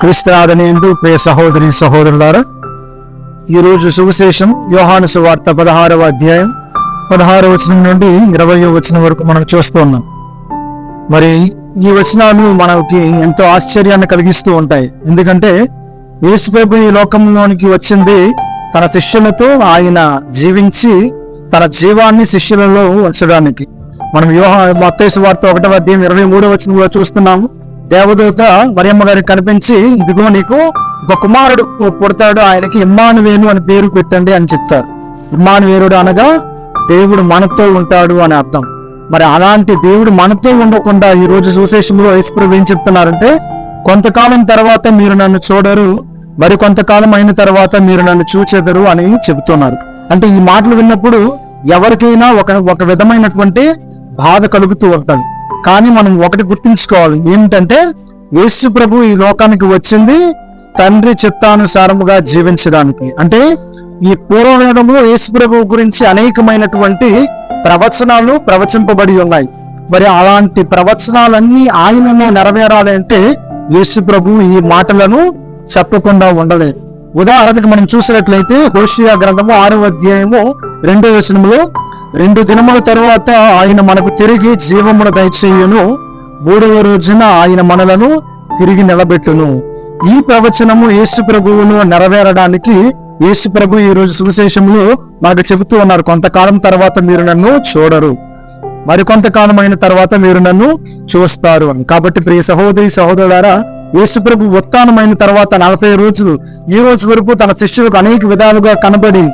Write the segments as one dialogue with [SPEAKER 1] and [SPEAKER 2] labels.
[SPEAKER 1] క్రీస్తురాధనేందు ప్రియ సహోదరి సహోదరులారా ఈరోజు సువిశేషం యోహాను సువార్త పదహారవ అధ్యాయం పదహారు వచనం నుండి ఇరవై వచనం వరకు మనం చూస్తున్నాం మరి ఈ వచనాలు మనకి ఎంతో ఆశ్చర్యాన్ని కలిగిస్తూ ఉంటాయి. ఎందుకంటే యేసుపేపు ఈ లోకంలోనికి వచ్చింది తన శిష్యులతో ఆయన జీవించి తన జీవాన్ని శిష్యులలో ఉంచడానికి. మనం యోహ మత్తయి వార్త ఒకటవ అధ్యాయం ఇరవై మూడవ వచనంలో చూస్తున్నాము. దేవదూత మరియమ్మ గారికి కనిపించి ఇదిగో నీకు ఒక కుమారుడు పుడతాడు ఆయనకి ఇమ్మానువేలు అని పేరు పెట్టండి అని చెప్తారు. ఇమ్మానువేరుడు అనగా దేవుడు మనతో ఉంటాడు అని అర్థం. మరి అలాంటి దేవుడు మనతో ఉండకుండా ఈ రోజు సుశేషంలో యేసుప్రభు ఏం చెప్తున్నారంటే కొంతకాలం తర్వాత మీరు నన్ను చూడరు మరి కొంతకాలం అయిన తర్వాత మీరు నన్ను చూచెదరు అని చెబుతున్నారు. అంటే ఈ మాటలు విన్నప్పుడు ఎవరికైనా ఒక ఒక విధమైనటువంటి బాధ కలుగుతూ ఉంటుంది. కానీ మనం ఒకటి గుర్తుంచుకోవాలి. ఏంటంటే యేసు ప్రభు ఈ లోకానికి వచ్చింది తండ్రి చిత్తానుసారముగా జీవించడానికి. అంటే ఈ పూర్వవేదంలో యేసు ప్రభు గురించి అనేకమైనటువంటి ప్రవచనాలు ప్రవచింపబడి ఉన్నాయి. మరి అలాంటి ప్రవచనాలన్నీ ఆయనలో నెరవేరాలి అంటే యేసు ప్రభు ఈ మాటలను చెప్పకుండా ఉండలేదు. ఉదాహరణకు మనం చూసినట్లయితే హోషియా గ్రంథము ఆరో అధ్యాయము రెండో వచనంలో రెండు దినముల తరువాత ఆయన మనకు తిరిగి జీవమును దయచేయును. మూడవ రోజున ఆయన మనలను తిరిగి నిలబెట్టును. ఈ ప్రవచనము యేసు ప్రభువును నెరవేరడానికి యేసు ప్రభు ఈ రోజు సువిశేషంలో మనకు చెబుతూ ఉన్నారు. కొంతకాలం తర్వాత మీరు నన్ను చూడరు. మరి కొంతకాలం అయిన తర్వాత మీరు నన్ను చూస్తారు అని. కాబట్టి ప్రియ సహోదరి సహోదరులారా యేసుప్రభు ఉత్థానమైన తర్వాత నలభై రోజులు ఈ రోజు వరకు తన శిష్యులకు అనేక విధాలుగా కనబడి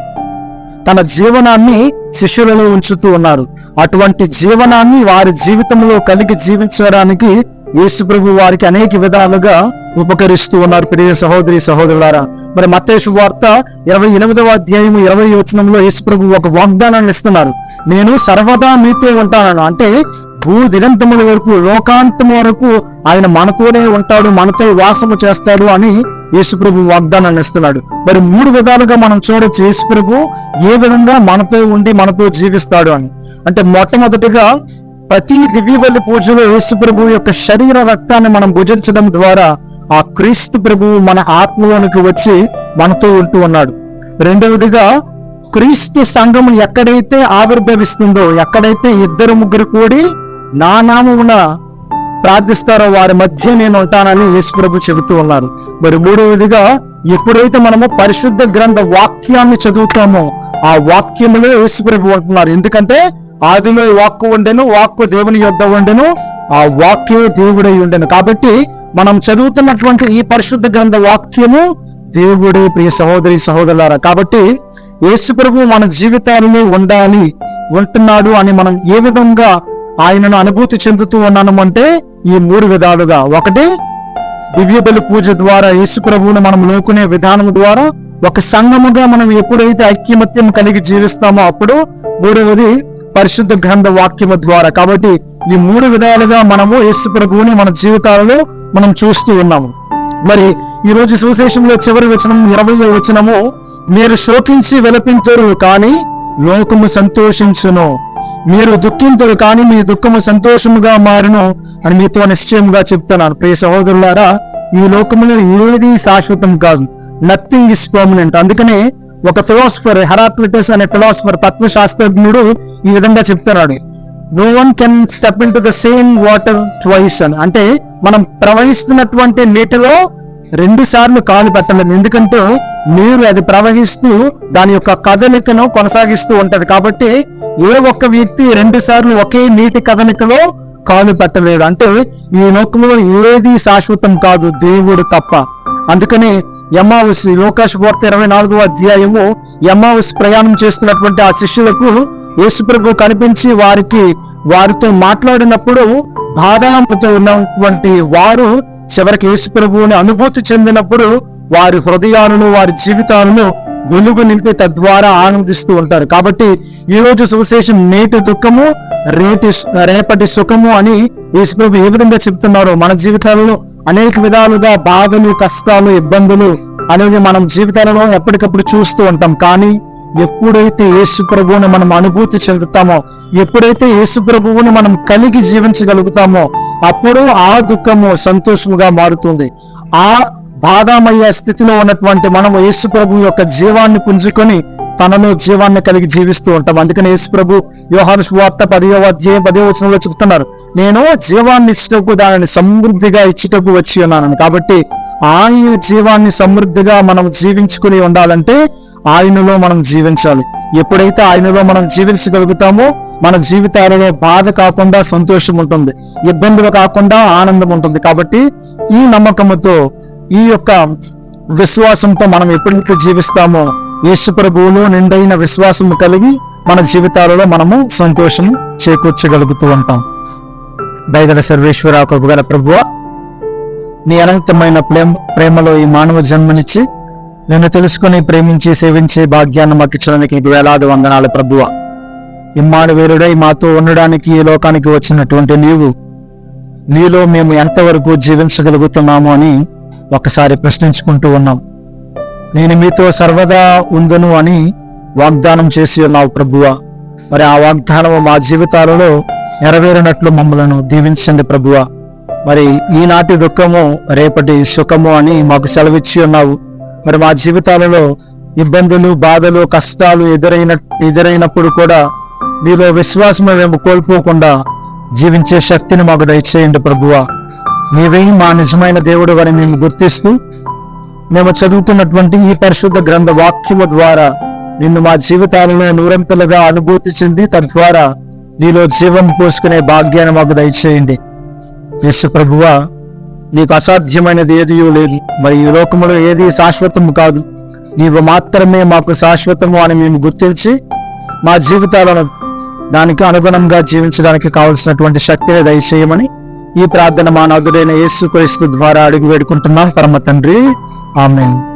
[SPEAKER 1] తన జీవనాన్ని శిష్యులలో ఉంచుతూ ఉన్నారు. అటువంటి జీవనాన్ని వారి జీవితంలో కలిగి జీవించడానికి యేసుప్రభు వారికి అనేక విధాలుగా ఉపకరిస్తూ ఉన్నారు. ప్రియ సహోదరి సహోదరులారా మరి మతేశు వార్త ఇరవై ఎనిమిదవ అధ్యాయం ఇరవై వచనంలో యేసుప్రభు ఒక వాగ్దానాన్ని ఇస్తున్నారు. నేను సర్వదా మీతో ఉంటానను. అంటే భూ దిగంతముల వరకు లోకాంతం వరకు ఆయన మనతోనే ఉంటాడు మనతో వాసము చేస్తాడు అని యేసుప్రభు వాగ్దానాన్ని ఇస్తున్నాడు. మరి మూడు విధాలుగా మనం చూడొచ్చు యేసుప్రభు ఏ విధంగా మనతో ఉండి మనతో జీవిస్తాడు అని. అంటే మొట్టమొదటిగా ప్రతి దివ్యబలి పూజలో యేసుప్రభు యొక్క శరీర రక్తాన్ని మనం భుజించడం ద్వారా ఆ క్రీస్తు ప్రభువు మన ఆత్మలోనికి వచ్చి మనతో ఉంటూ ఉన్నాడు. రెండవదిగా క్రీస్తు సంఘం ఎక్కడైతే ఆవిర్భవిస్తుందో ఎక్కడైతే ఇద్దరు ముగ్గురు కూడి నా నామమున ప్రార్థిస్తారో వారి మధ్య నేను ఉంటానని యేసుప్రభు చెబుతూ ఉన్నారు. మరి మూడవదిగా ఎప్పుడైతే మనము పరిశుద్ధ గ్రంథ వాక్యాన్ని చదువుతామో ఆ వాక్యములో యేసుప్రభు ఉంటున్నారు ఎందుకంటే ఆదిలో వాక్కు ఉండెను వాక్కు దేవుని యొద్ద ఉండెను ఆ వాక్యే దేవుడై ఉండెను. కాబట్టి మనం చదువుతున్నటువంటి ఈ పరిశుద్ధ గ్రంథ వాక్యము దేవుడే ప్రియ సహోదరి సహోదరులారా. కాబట్టి యేసుప్రభు మన జీవితాలలో ఉండాలి ఉంటున్నాడు అని మనం ఏ విధంగా ఆయనను అనుభూతి చెందుతూ ఉన్నాను అంటే ఈ మూడు విధాలుగా. ఒకటి దివ్య బలి పూజ ద్వారా యేసు ప్రభువును మనం లోకునే విధానం ద్వారా ఒక సంఘముగా మనం ఎప్పుడైతే ఐక్యమత్యం కలిగి జీవిస్తామో అప్పుడు మూడవది పరిశుద్ధ గ్రంథ వాక్యము ద్వారా. కాబట్టి ఈ మూడు విధాలుగా మనము యేసు ప్రభువుని మన జీవితాలలో మనం చూస్తూ ఉన్నాము. మరి ఈ రోజు సువిశేషంలో చివరి వచనం ఇరవై వచనము మీరు శోకించి విలపించరు కానీ లోకము సంతోషించును. మీరు దుఃఖించరు కానీ మీ దుఃఖము సంతోషముగా మారును అని మీతో నిశ్చయముగా చెప్తున్నాను. ప్రియ సహోదరులారా ఈ లోకములో ఏది శాశ్వతం కాదు. నథింగ్ ఇస్ పర్మనెంట్ అందుకనే ఒక ఫిలాసఫర్ హెరాక్లిటస్ అనే ఫిలాసఫర్ తత్వశాస్త్రజ్ఞుడు ఈ విధంగా చెప్తున్నాడు. No one can step in to the same water twice అని. అంటే మనం ప్రవహిస్తున్నటువంటి నీటిలో రెండు సార్లు కాలు పెట్టలేదు ఎందుకంటే నీరు అది ప్రవహిస్తూ దాని యొక్క కదలికను కొనసాగిస్తూ ఉంటది. కాబట్టి ఏ ఒక్క వ్యక్తి రెండు సార్లు ఒకే నీటి కదలికలో కాలు పెట్టలేడు అంటే ఈ లోకంలో ఏది శాశ్వతం కాదు దేవుడు తప్ప. అందుకని ఎమ్మావస్ లోకాశ వార్త ఇరవై నాలుగో అధ్యాయము ఎమ్మావస్ ప్రయాణం చేస్తున్నటువంటి ఆ శిష్యులకు యేసుప్రభు కనిపించి వారికి వారితో మాట్లాడినప్పుడు బాధాంతో ఉన్నటువంటి వారు చివరికి యేసుప్రభువుని అనుభూతి చెందినప్పుడు వారి హృదయాలను వారి జీవితాలను వెలుగు నింపి తద్వారా ఆనందిస్తూ ఉంటారు. కాబట్టి ఈ రోజు సువిశేషం నేటి దుఃఖము రేటి రేపటి సుఖము అని యేసుప్రభు ఏ విధంగా చెప్తున్నారో మన జీవితాలలో అనేక విధాలుగా బాధలు కష్టాలు ఇబ్బందులు అనేవి మనం జీవితాలలో ఎప్పటికప్పుడు చూస్తూ ఉంటాం. కానీ ఎప్పుడైతే యేసు ప్రభువుని మనం అనుభూతి చెందుతామో ఎప్పుడైతే యేసు ప్రభువుని మనం కలిగి జీవించగలుగుతామో అప్పుడు ఆ దుఃఖము సంతోషముగా మారుతుంది. ఆ బాధామయ్య స్థితిలో ఉన్నటువంటి మనం యేసు ప్రభు యొక్క జీవాన్ని పుంజుకొని తనలో జీవాన్ని కలిగి జీవిస్తూ ఉంటాం. అందుకని యేసు ప్రభు యోహాను వార్త పదో అధ్యాయం పదివ వచనంలో చెప్తున్నారు. నేను జీవాన్ని ఇచ్చుటకు దానిని సమృద్ధిగా ఇచ్చుటకు వచ్చి ఉన్నాను. కాబట్టి ఆయన జీవాన్ని సమృద్ధిగా మనం జీవించుకుని ఉండాలంటే ఆయనలో మనం జీవించాలి. ఎప్పుడైతే ఆయనలో మనం జీవించగలుగుతామో మన జీవితాలలో బాధ కాకుండా సంతోషం ఉంటుంది ఇబ్బందులు కాకుండా ఆనందం ఉంటుంది. కాబట్టి ఈ నమ్మకముతో ఈ యొక్క విశ్వాసంతో మనం ఎప్పుడైతే జీవిస్తామో యేసు ప్రభువులో నిండైన విశ్వాసం కలిగి మన జీవితాలలో మనము సంతోషం చేకూర్చగలుగుతూ ఉంటాం. దయగల సర్వేశ్వర గల ప్రభువ నీ అనంతమైన ప్రేమ ప్రేమలో ఈ మానవ జన్మనిచ్చి నిన్ను తెలుసుకుని ప్రేమించి సేవించే భాగ్యాన్ని మాకు ఇచ్చడానికి నీకు వేలాది వందనాలు ప్రభువ. ఇమ్మాడు వేరుడై మాతో ఉండడానికి ఈ లోకానికి వచ్చినటువంటి నీవు నీలో మేము ఎంతవరకు జీవించగలుగుతున్నాము అని ఒకసారి ప్రశ్నించుకుంటూ ఉన్నాం. నేను మీతో సర్వదా ఉందను అని వాగ్దానం చేసి ఉన్నావు ప్రభువ. మరి ఆ వాగ్దానం మా జీవితాలలో నెరవేరినట్లు మమ్మలను దీవించండి ప్రభువ. మరి ఈనాటి దుఃఖము రేపటి సుఖము అని మాకు సెలవిచ్చి ఉన్నావు. మరి మా జీవితాలలో ఇబ్బందులు బాధలు కష్టాలు ఎదురైన ఎదురైనప్పుడు కూడా మీలో విశ్వాసం మేము కోల్పోకుండా జీవించే శక్తిని మాకు దయచేయండి ప్రభువ. నీవే మా నిజమైన దేవుడు అని మేము గుర్తిస్తూ మేము చదువుతున్నటువంటి ఈ పరిశుద్ధ గ్రంథ వాక్యము ద్వారా నిన్ను మా జీవితాలలో నూరంతలుగా అనుభూతి చెంది తద్వారా నీలో జీవం పోసుకునే భాగ్యాన్ని మాకు దయచేయండి. యేసు ప్రభువా నీకు అసాధ్యమైనది ఏది లేదు మరి ఈ లోకములో ఏది శాశ్వతము కాదు. నీవు మాత్రమే మాకు శాశ్వతము అని మేము గుర్తించి మా జీవితాలను దానికి అనుగుణంగా జీవించడానికి కావలసినటువంటి శక్తిని దయచేయమని ఈ ప్రార్థన మా నదుడైన యేసు క్రీస్తు ద్వారా అడుగు వేడుకుంటున్నాం. పరమ తండ్రి ఆమె